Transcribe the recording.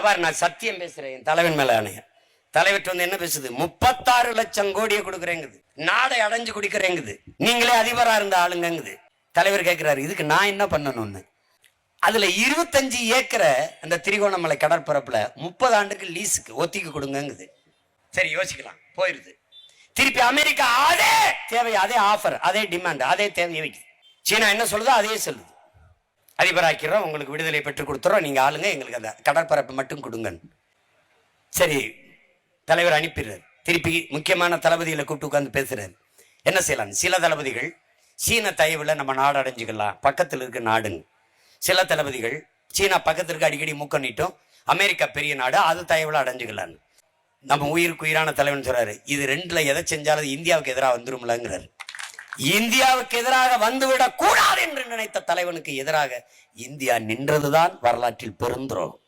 பாரு நான் சத்தியம் பேசுறேன். என் தலைவன் மேல ஆணைய. தலைவர்கிட்ட வந்து என்ன பேசுது? முப்பத்தாறு லட்சம் கோடியை கொடுக்குறேங்குது. நாடை அடைஞ்சு குடிக்கிறேங்குது. நீங்களே அதிபரா இருந்த ஆளுங்கங்குது. தலைவர் கேட்கிறாரு இதுக்கு நான் என்ன பண்ணணும்னு? அதுல இருபத்தஞ்சு ஏக்கரை அந்த திரிகோணமலை கடற்பரப்புல முப்பது ஆண்டுக்கு லீஸுக்கு ஒத்திக்கு கொடுங்கங்குது. சரி யோசிக்கலாம். போயிருது. திருப்பி அமெரிக்கா அதே தேவை அதே ஆஃபர் அதே டிமாண்ட் அதே தேவை சீனா என்ன சொல்லுதோ அதே சொல்லுது. அதிபராக்கிறோம் உங்களுக்கு விடுதலை பெற்றுக் கொடுத்துறோம். நீங்கள் ஆளுங்க எங்களுக்கு அந்த கடற்பரப்பை மட்டும் கொடுங்க சரி தலைவர் அனுப்பிடுறார். திருப்பி முக்கியமான தளபதிகளை கூப்பிட்டு உட்காந்து பேசுகிறார் என்ன செய்யலாம்? சில தளபதிகள் சீன தயவில் நம்ம நாடு அடைஞ்சிக்கலாம். பக்கத்தில் இருக்க நாடுங்க. சில தளபதிகள் சீனா பக்கத்திற்கு அடிக்கடி மூக்கணிட்டோம் அமெரிக்கா பெரிய நாடு அது தயவில் அடைஞ்சிக்கலான்னு நம்ம உயிருக்கு உயிரான தலைவன் சொல்கிறாரு இது ரெண்டில் எதை செஞ்சாலும் இந்தியாவுக்கு எதிராக வந்துரும்லங்கிறாரு. இந்தியாவுக்கு எதிராக வந்துவிடக் கூடாது நினைத்த தலைவனுக்கு எதிராக இந்தியா நின்றதுதான் வரலாற்றில் பெருந்துரோகம்